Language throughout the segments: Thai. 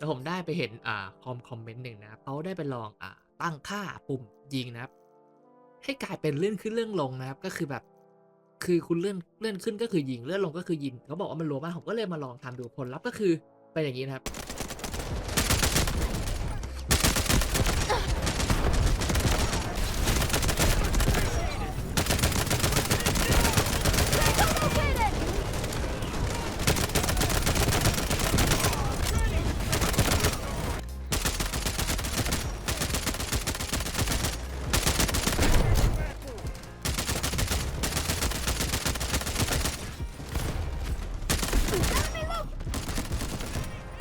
แล้วผมได้ไปเห็นอ่าคอมคอมเมนต์หนึ่งนะครับเขาได้ไปลองอ่าตั้งค่าปุ่มยิงนะครับ ให้กลายเป็นเลื่อนขึ้นเลื่อนลงนะครับ ก็คือแบบ คือคุณเลื่อนเลื่อนขึ้นก็คือยิงเลื่อนลงก็คือยิงเขาบอกว่ามันรัวมากผมก็เลยมาลองทำดูผลลัพธ์ก็คือเป็นอย่างนี้นะครับ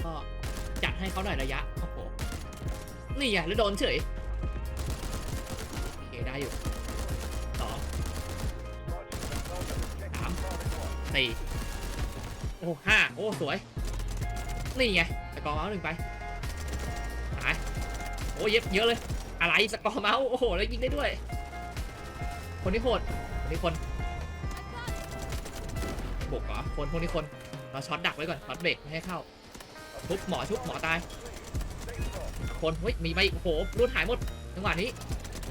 ก็จัด ให้เขาหน่อยระยะ โอ้โห นี่ไงแล้วโดนเฉย โอเค ได้อยู่สองสามสี่โอ้ห้าโอ้ สวย นี่ไงสกอร์เมาส์หนึ่งไปหายโอ้เย็บเยอะเลย อะไรสกอร์เมาส์ โอ้โห แล้วยิงได้ด้วย คนนี้โหดคนนี้คนบวกเหรอคนพวกนี้คน เราช็อตดักไว้ก่อนช็อตเบรกไม่ให้เข้า ทุบหมอชุบหมอตาย คนเฮ้ยมีไปโอ้โหรูดหายหมดจังหวะนี้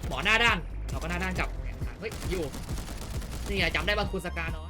หมอหน้าด้านเราก็หน้าด้านกลับเฮ้ยอยู่นี่ไงจำได้ป่ะคุณสกาเนาะ